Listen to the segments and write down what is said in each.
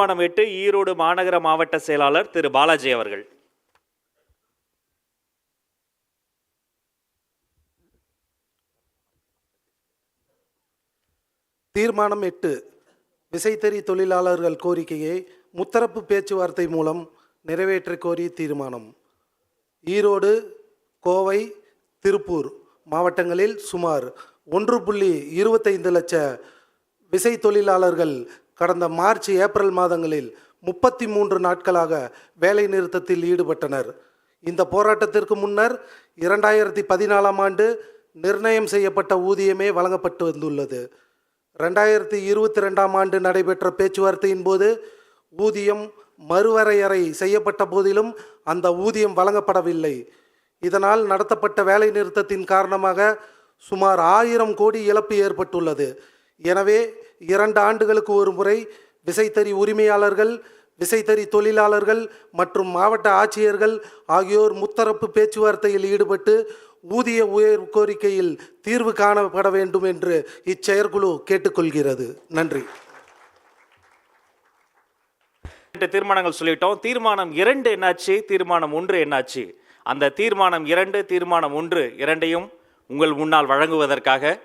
தீர்மானம் எட்டு ஈரோடு மாநகர மாவட்ட செயலாளர் திரு பாலாஜி அவர்கள். தீர்மானம் எட்டு விசைத்தறி தொழிலாளர்கள் கோரிக்கையை முத்தரப்பு பேச்சுவார்த்தை மூலம் நிறைவேற்ற கோரி தீர்மானம். ஈரோடு கோவை திருப்பூர் மாவட்டங்களில் சுமார் ஒன்று புள்ளி இருபத்தைந்து லட்ச விசை தொழிலாளர்கள் கடந்த மார்ச் ஏப்ரல் மாதங்களில் முப்பத்தி மூன்று நாட்களாக வேலை நிறுத்தத்தில் ஈடுபட்டனர். இந்த போராட்டத்திற்கு முன்னர் இரண்டாயிரத்தி பதினாலாம் ஆண்டு நிர்ணயம் செய்யப்பட்ட ஊதியமே வழங்கப்பட்டு வந்துள்ளது. ரெண்டாயிரத்தி இருபத்தி ரெண்டாம் ஆண்டு நடைபெற்ற பேச்சுவார்த்தையின் போது ஊதியம் மறுவரையறை செய்யப்பட்ட போதிலும் அந்த ஊதியம் வழங்கப்படவில்லை. இதனால் நடத்தப்பட்ட வேலை நிறுத்தத்தின் காரணமாக சுமார் ஆயிரம் கோடி இழப்பு ஏற்பட்டுள்ளது. எனவே இரண்டு ஆண்டுகளுக்கு ஒரு முறை விசைத்தறி உரிமையாளர்கள் விசைத்தறி தொழிலாளர்கள் மற்றும் மாவட்ட ஆட்சியர்கள் ஆகியோர் முத்தரப்பு பேச்சுவார்த்தையில் ஈடுபட்டு ஊதிய உயர்வு கோரிக்கையில் தீர்வு காணப்பட வேண்டும் என்று இச்செயற்குழு கேட்டுக்கொள்கிறது. நன்றி. தீர்மானங்கள் சொல்லிட்டோம். தீர்மானம் இரண்டு என்னாச்சு? தீர்மானம் ஒன்று என்னாச்சு? அந்த தீர்மானம் இரண்டு தீர்மானம் ஒன்று இரண்டையும் உங்கள் முன்னால் வழங்குவதற்காக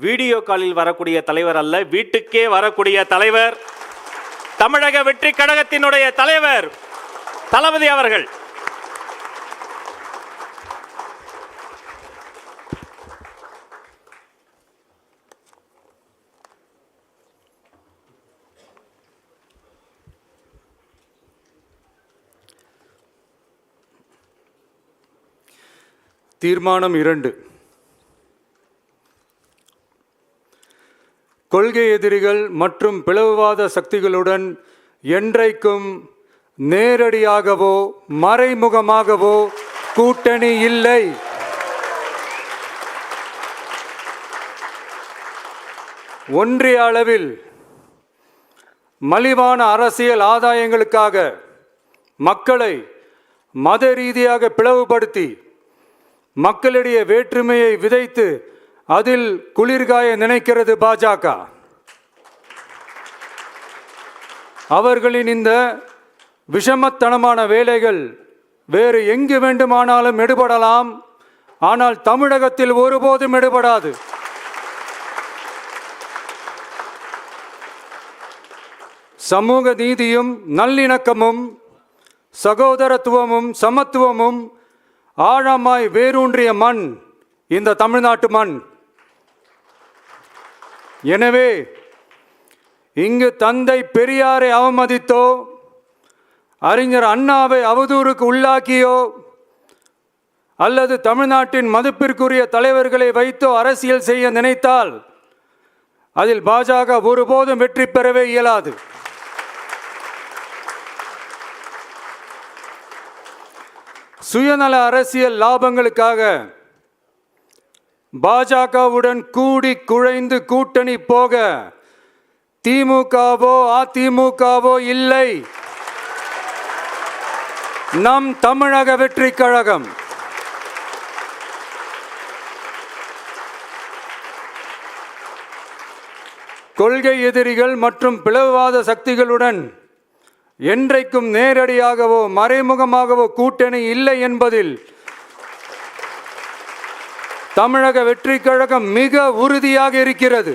வீடியோ காலில் வரக்கூடிய தலைவர் அல்ல வீட்டுக்கே வரக்கூடிய தலைவர் தமிழக வெற்றி கழகத்தினுடைய தலைவர் தளபதி அவர்கள். தீர்மானம் இரண்டு. கொள்கை எதிரிகள் மற்றும் பிளவுவாத சக்திகளுடன் என்றைக்கும் நேரடியாகவோ மறைமுகமாகவோ கூட்டணி இல்லை. ஒன்றிய அளவில் மலிவான அரசியல் ஆதாயங்களுக்காக மக்களை மத ரீதியாக பிளவுபடுத்தி மக்களிடையே வேற்றுமையை விதைத்து அதில் குளிர்காய நினைக்கிறது பாஜக. அவர்களின் இந்த விஷமத்தனமான வேலைகள் வேறு எங்கு வேண்டுமானாலும் எடுபடலாம். ஆனால் தமிழகத்தில் ஒருபோதும் எடுபடாது. சமூக நீதியும் நல்லிணக்கமும் சகோதரத்துவமும் சமத்துவமும் ஆழமாய் வேரூன்றிய மண் இந்த தமிழ்நாட்டு மண். எனவே இங்கு தந்தை பெரியாரை அவமதித்தோ அறிஞர் அண்ணாவை அவதூறுக்கு உள்ளாக்கியோ அல்லது தமிழ்நாட்டின் மதிப்பிற்குரிய தலைவர்களை வைத்தோ அரசியல் செய்ய நினைத்தால் அதில் பாஜக ஒருபோதும் வெற்றி பெறவே இயலாது. சுயநல அரசியல் லாபங்களுக்காக பாஜகவுடன் கூடி குழைந்து கூட்டணி போக திமுகவோ அதிமுகவோ இல்லை. நம் தமிழக வெற்றி கழகம். கொள்கை எதிரிகள் மற்றும் பிளவுவாத சக்திகளுடன் என்றைக்கும் நேரடியாகவோ மறைமுகமாகவோ கூட்டணி இல்லை என்பதில் தமிழக வெற்றி கழகம் மிக உறுதியாக இருக்கிறது.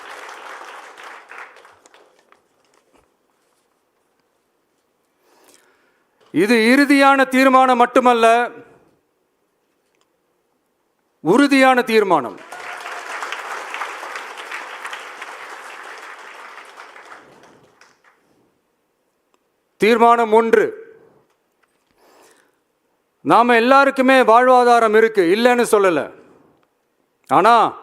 இது இறுதியான தீர்மானம் மட்டுமல்ல உறுதியான தீர்மானம். தீர்மானம் ஒன்று. நாம் எல்லாருக்குமே வாழ்வாதாரம் இருக்கு இல்லைன்னு சொல்லலை. ஆனால்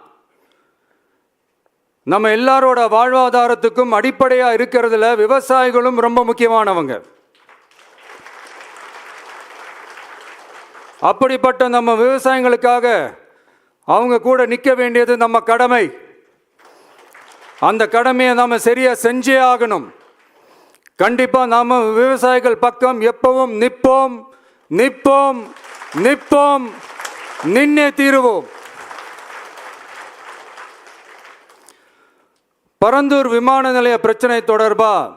நம்ம எல்லாரோட வாழ்வாதாரத்துக்கும் அடிப்படையாக இருக்கிறதுல விவசாயிகளும் ரொம்ப முக்கியமானவங்க. அப்படிப்பட்ட நம்ம விவசாயிகளுக்காக அவங்க கூட நிற்க வேண்டியது நம்ம கடமை. அந்த கடமையை நாம் சரியாக செஞ்சே ஆகணும். கண்டிப்பாக நாம் விவசாயிகள் பக்கம் எப்பவும் நிற்போம் நிற்போம் நிற்போம் நின்னே தீருவோம். பரந்தூர் விமான நிலைய பிரச்சனை தொடர்பா?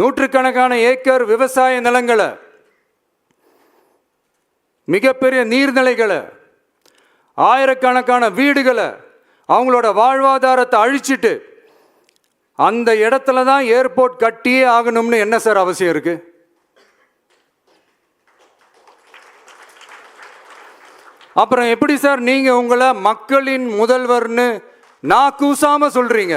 நூற்றுக்கணக்கான ஏக்கர் விவசாய நிலங்களை மிகப்பெரிய நீர்நிலைகளை ஆயிரக்கணக்கான வீடுகளை அவங்களோட வாழ்வாதாரத்தை அழிச்சிட்டு அந்த இடத்துல தான் ஏர்போர்ட் கட்டியே ஆகணும்னு என்ன சார் அவசியம் இருக்கு? அப்புறம் எப்படி சார் நீங்க உங்களை மக்களின் முதல்வர்னு நான் கூசாம சொல்றீங்க?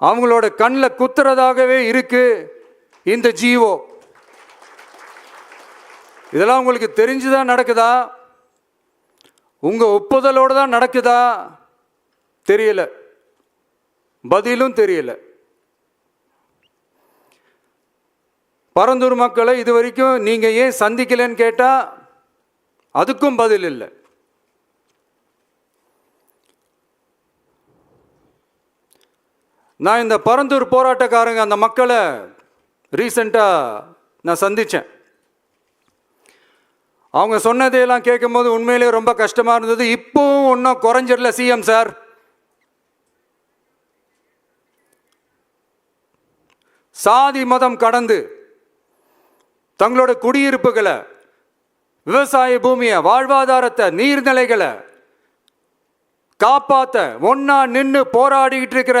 அவங்களோட கண்ணில் குத்துறதாகவே இருக்கு இந்த ஜீவோ. இதெல்லாம் உங்களுக்கு தெரிஞ்சுதான் நடக்குதா? உங்கள் ஒப்புதலோடு தான் நடக்குதா? தெரியல. பதிலும் தெரியல. பரந்தூர் மக்களை இது வரைக்கும் நீங்கள் ஏன் சந்திக்கலைன்னு கேட்டால் அதுக்கும் பதில் இல்லை. நான் இந்த பரந்தூர் போராட்டக்காரங்க அந்த மக்களை ரீசண்டாக நான் சந்தித்தேன் அவங்க சொன்னதையெல்லாம் கேட்கும்போது உண்மையிலேயே ரொம்ப கஷ்டமாக இருந்தது. இப்போவும் ஒன்றும் குறைஞ்சிடல சிஎம் சார். சாதி மதம் கடந்து தங்களோட குடியிருப்புகளை விவசாய பூமியை வாழ்வாதாரத்தை நீர்நிலைகளை காப்பாற்ற ஒன்னா நின்று போராடிக்கிட்டு இருக்கிற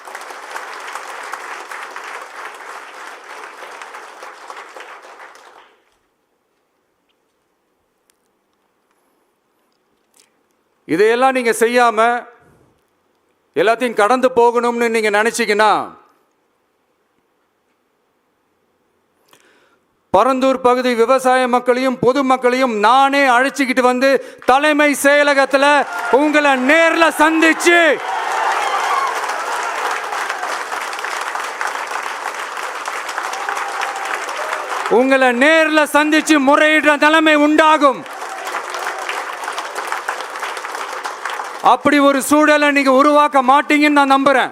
இதையெல்லாம் நீங்கள் செய்யாமல் எல்லாத்தையும் கடந்து போகணும்னு நீங்கள் நினச்சிங்கன்னா பரந்தூர் பகுதி விவசாய மக்களையும் பொதுமக்களையும் நானே அழைச்சிக்கிட்டு வந்து தலைமை செயலகத்தில் உங்களை நேரில் சந்திச்சு உங்களை நேரில் சந்திச்சு முறையிடுற நிலைமை உண்டாகும். அப்படி ஒரு சூழலை நீங்கள் உருவாக்க மாட்டீங்கன்னு நான் நம்புகிறேன்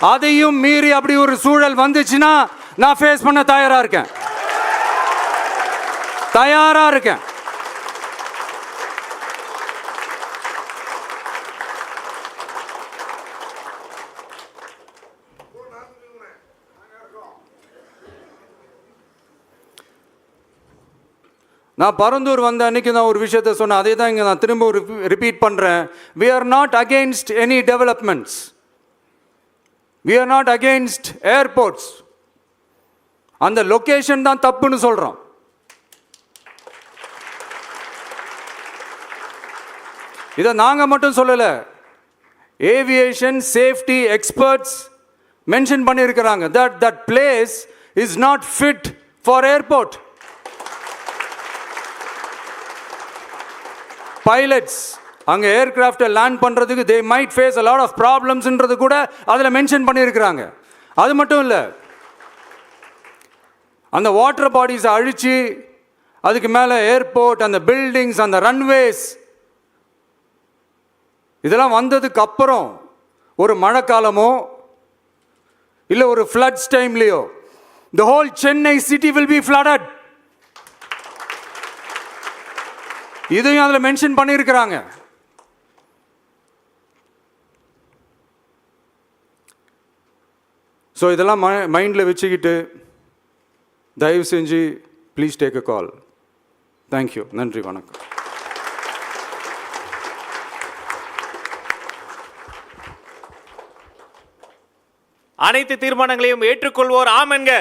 அதையும் மீறி அப்படி ஒரு சூழல் வந்துச்சுன்னா நான் ஃபேஸ் பண்ண தயாராக இருக்கேன். தயாராக இருக்கேன். நான் பரந்தூர் வந்த அன்னைக்கு நான் ஒரு விஷயத்த சொன்னேன். அதே தான் இங்கே நான் திரும்ப ரிப்பீட் பண்ணுறேன் we are not against any developments we are not against airports அந்த லொக்கேஷன் தான் தப்புன்னு சொல்கிறோம் இதை நாங்கள் மட்டும் சொல்லலை. ஏவியேஷன் சேஃப்டி எக்ஸ்பர்ட்ஸ் மென்ஷன் பண்ணியிருக்கிறாங்க. That that place is not fit for airport pilots அங்கே ஏர்கிராஃப்டை லேண்ட் பண்ணுறதுக்கு they might face a lot of ப்ராப்ளம்ஸ்ன்றது கூட அதில் மென்ஷன் பண்ணியிருக்கிறாங்க. அது மட்டும் இல்லை அந்த வாட்டர் பாடிஸை அழித்து அதுக்கு மேலே ஏர்போர்ட் அந்த பில்டிங்ஸ் அந்த ரன்வேஸ் இதெல்லாம் வந்ததுக்கு அப்புறம் ஒரு மழைக்காலமோ இல்லை ஒரு floods டைம்லேயோ the whole Chennai city will be flooded இதையும் அதில் மென்ஷன் பண்ணியிருக்கிறாங்க. ஸோ இதெல்லாம் மைண்டில் வச்சுக்கிட்டு தயவு செஞ்சு please take a call thank you நன்றி வணக்கம். அனைத்து தீர்மானங்களையும் ஏற்றுக்கொள்வோர் ஆம் என்க